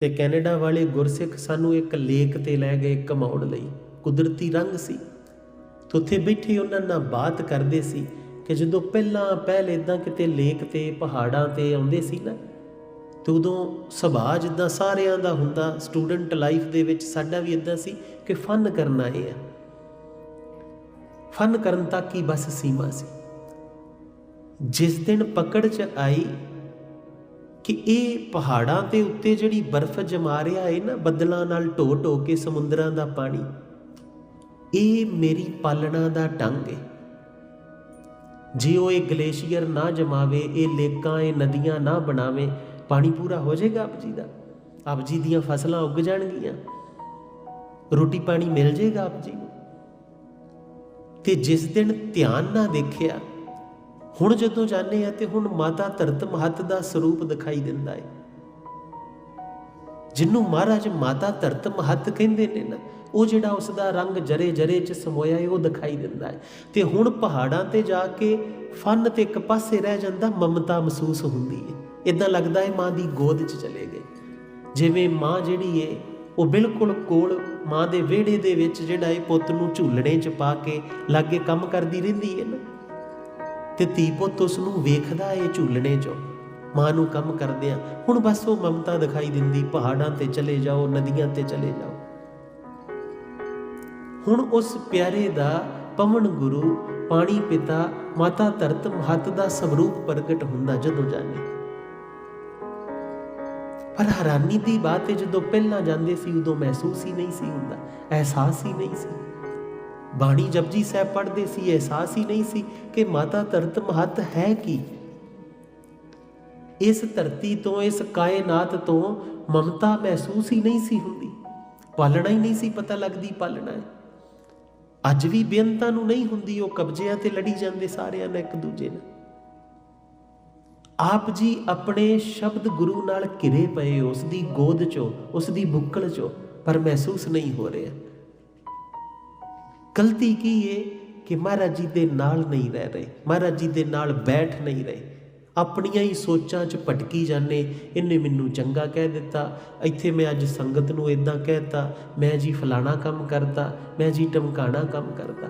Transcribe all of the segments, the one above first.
ਤੇ ਕੈਨੇਡਾ ਵਾਲੇ ਗੁਰਸਿੱਖ ਸਾਨੂੰ ਇੱਕ ਲੇਕ ਤੇ ਲੈ ਗਏ ਕਮਾਉਣ ਲਈ। ਕੁਦਰਤੀ ਰੰਗ ਸੀ। ਤੇ ਉੱਥੇ ਬੈਠੇ ਉਹਨਾਂ ਨਾਲ ਬਾਤ ਕਰਦੇ ਸੀ ਕਿ ਜਦੋਂ ਪਹਿਲਾਂ ਪਹਿਲ ਇਦਾਂ ਕਿਤੇ ਲੇਕ ਤੇ, ਪਹਾੜਾਂ ਤੇ ਆਉਂਦੇ ਸੀ ਨਾ, ਤੇ ਉਦੋਂ ਸੁਭਾਅ ਜਿੱਦਾਂ ਸਾਰਿਆਂ ਦਾ ਹੁੰਦਾ, ਸਟੂਡੈਂਟ ਲਾਈਫ ਦੇ ਵਿੱਚ ਸਾਡਾ ਵੀ ਇਦਾਂ ਸੀ ਕਿ ਫਨ ਕਰਨਾ ਇਹ ਆ। ਫਨ ਕਰਨ ਤੱਕ ਹੀ ਬਸ ਸੀਮਾ ਸੀ। ਜਿਸ ਦਿਨ ਪਕੜ 'ਚ ਆਈ ਕਿ ਇਹ ਪਹਾੜਾਂ ਤੇ ਉੱਤੇ ਜਿਹੜੀ ਬਰਫ਼ ਜਮਾ ਰਿਹਾ ਹੈ ਨਾ ਬੱਦਲਾਂ ਨਾਲ ਢੋ ਢੋ ਕੇ ਸਮੁੰਦਰਾਂ ਦਾ ਪਾਣੀ, ਇਹ ਮੇਰੀ ਪਾਲਣਾ ਦਾ ਢੰਗ ਹੈ ਜੇ ਉਹ ਇਹ ਗਲੇਸ਼ੀਅਰ ਨਾ ਜਮਾਵੇ, ਇਹ ਲੇਕਾਂ, ਇਹ ਨਦੀਆਂ ਨਾ ਬਣਾਵੇ, ਪਾਣੀ ਪੂਰਾ ਹੋ ਜਾਏਗਾ ਆਪ ਜੀ ਦਾ? ਆਪ ਜੀ ਦੀਆਂ ਫਸਲਾਂ ਉੱਗ ਜਾਣਗੀਆਂ। ਰੋਟੀ ਪਾਣੀ ਮਿਲ ਜਾਏਗਾ ਆਪ ਜੀ ਨੂੰ? ਤੇ ਜਿਸ ਦਿਨ ਧਿਆਨ ਨਾ ਦੇਖਿਆ ਹੁਣ ਜਦੋਂ ਜਾਣੇ ਆ ਤੇ ਹੁਣ ਮਾਤਾ ਧਰਤ ਮਹੱਤ ਦਾ ਸਰੂਪ ਦਿਖਾਈ ਦਿੰਦਾ ਹੈ ਜਿਹਨੂੰ ਮਹਾਰਾਜ ਮਾਤਾ ਧਰਤ ਮਹੱਤ ਕਹਿੰਦੇ ਨੇ ਨਾ, ਉਹ ਜਿਹੜਾ ਉਸ ਦਾ ਰੰਗ ਜਰੇ ਜਰੇ ਚ ਸਮੋਇਆ ਹੈ ਉਹ ਦਿਖਾਈ ਦਿੰਦਾ ਹੈ ਤੇ ਹੁਣ ਪਹਾੜਾਂ ਤੇ ਜਾ ਕੇ ਫਨ ਤੇ ਇੱਕ ਪਾਸੇ ਰਹਿ ਜਾਂਦਾ, ਮਮਤਾ ਮਹਿਸੂਸ ਹੁੰਦੀ ਹੈ ਇਦਾਂ ਲੱਗਦਾ ਹੈ ਮਾਂ ਦੀ ਗੋਦ 'ਚ ਚਲੇ ਗਏ। ਜਿਵੇਂ ਮਾਂ ਜਿਹੜੀ ਏ, ਉਹ ਬਿਲਕੁਲ ਕੋਲ ਮਾਂ ਦੇ ਵਿਹੜੇ ਦੇ ਵਿੱਚ ਜਿਹੜਾ ਇਹ ਪੁੱਤ ਨੂੰ ਝੂਲਣੇ 'ਚ ਪਾ ਕੇ ਲਾਗੇ ਕੰਮ ਕਰਦੀ ਰਹਿੰਦੀ ਹੈ ਨਾ। ਤੇ ਧੀ ਪੁੱਤ ਉਸ ਨੂੰ ਵੇਖਦਾ ਏ ਝੂਲਣੇ 'ਚੋਂ। ਮਾਂ ਨੂੰ ਕੰਮ ਕਰਦਿਆਂ ਹੁਣ ਬਸ ਉਹ ਮਮਤਾ ਦਿਖਾਈ ਦਿੰਦੀ, ਪਹਾੜਾਂ ਤੇ ਚਲੇ ਜਾਓ, ਨਦੀਆਂ ਤੇ ਚਲੇ ਜਾਓ। ਹੁਣ ਉਸ ਪਿਆਰੇ ਦਾ ਪਵਨ ਗੁਰੂ, ਪਾਣੀ ਪਿਤਾ, ਮਾਤਾ ਧਰਤ ਮਹਤ ਦਾ ਸਵਰੂਪ ਪ੍ਰਗਟ ਹੁੰਦਾ ਜਦੋਂ ਜਾਣੇ। ਪਰ ਹੈਰਾਨੀ ਦੀ ਬਾਤ ਹੈ ਜਦੋਂ ਪਹਿਲਾਂ ਜਾਂਦੇ ਸੀ ਉਦੋਂ ਮਹਿਸੂਸ ਹੀ ਨਹੀਂ ਸੀ ਹੁੰਦਾ, ਅਹਿਸਾਸ ਹੀ ਨਹੀਂ ਸੀ। ਬਾਣੀ ਜਪਜੀ ਸਾਹਿਬ ਪੜ੍ਹਦੇ ਸੀ, ਅਹਿਸਾਸ ਹੀ ਨਹੀਂ ਸੀ ਕਿ ਮਾਤਾ ਧਰਤ ਮਹਤ ਹੈ ਕੀ। ਇਸ ਧਰਤੀ ਤੋਂ, ਇਸ ਕਾਇਨਾਤ ਤੋਂ ਮਮਤਾ ਮਹਿਸੂਸ ਹੀ ਨਹੀਂ ਸੀ ਹੁੰਦੀ। ਪਾਲਣਾ ਹੀ ਨਹੀਂ ਸੀ ਪਤਾ ਲੱਗਦੀ, ਪਾਲਣਾ ਹੈ। ਅੱਜ ਵੀ ਬੇਅੰਤਾਂ ਨੂੰ ਨਹੀਂ ਹੁੰਦੀ, ਉਹ ਕਬਜ਼ਿਆਂ ਤੇ ਲੜੀ ਜਾਂਦੇ ਸਾਰਿਆਂ ਨਾਲ ਇੱਕ ਦੂਜੇ ਨਾਲ। ਆਪ ਜੀ ਆਪਣੇ ਸ਼ਬਦ ਗੁਰੂ ਨਾਲ ਘਿਰੇ ਪਏ ਉਸ ਦੀ ਗੋਦ ਚੋਂ ਉਸ ਦੀ ਬੁੱਕਲ ਚੋਂ, ਪਰ ਮਹਿਸੂਸ ਨਹੀਂ ਹੋ ਰਿਹਾ। ਗਲਤੀ ਕੀ ਏ? ਕਿ ਮਹਾਰਾਜ ਜੀ ਦੇ ਨਾਲ ਨਹੀਂ ਰਹਿ ਰਹੇ। ਮਹਾਰਾਜ ਜੀ ਦੇ ਨਾਲ ਬੈਠ ਨਹੀਂ ਰਹੇ। ਆਪਣੀਆਂ ਹੀ ਸੋਚਾਂ 'ਚ ਭਟਕੀ ਜਾਂਦੇ। ਇਹਨੇ ਮੈਨੂੰ ਚੰਗਾ ਕਹਿ ਦਿੱਤਾ। ਇੱਥੇ ਮੈਂ ਅੱਜ ਸੰਗਤ ਨੂੰ ਇਦਾਂ ਕਹਿਤਾ, ਮੈਂ ਜੀ ਫਲਾਣਾ ਕੰਮ ਕਰਦਾ, ਮੈਂ ਜੀ ਟਮਕਾਣਾ ਕੰਮ ਕਰਦਾ।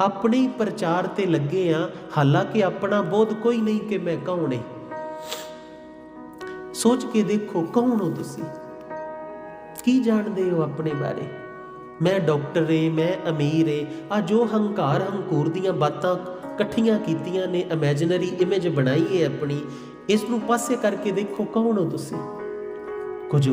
ਆਪਣੇ ਹੀ ਪ੍ਰਚਾਰ ਤੇ ਲੱਗੇ ਆ। ਹਾਲਾਂਕਿ ਆਪਣਾ ਬੋਧ ਕੋਈ ਨਹੀਂ ਕਿ ਮੈਂ ਕੌਣ ਏ। ਸੋਚ ਕੇ ਦੇਖੋ ਕੌਣ ਹੋ ਤੁਸੀਂ? ਕੀ ਜਾਣਦੇ ਹੋ ਆਪਣੇ ਬਾਰੇ? ਮੈਂ ਡਾਕਟਰ ਏ, ਮੈਂ ਅਮੀਰ ਏ। ਆ ਜੋ ਹੰਕਾਰ ਹੰਕੂਰ ਦੀਆਂ ਬਾਤਾਂ ਇਕੱਠੀਆਂ ਕੀਤੀਆਂ ਨੇ ਇਮੇਜਿਨਰੀ ਇਮੇਜ ਬਣਾਈ ਏ ਆਪਣੀ। ਇਸ ਨੂੰ ਪਾਸੇ ਕਰਕੇ ਦੇਖੋ, ਕੌਣ ਹੋ ਤੁਸੀਂ?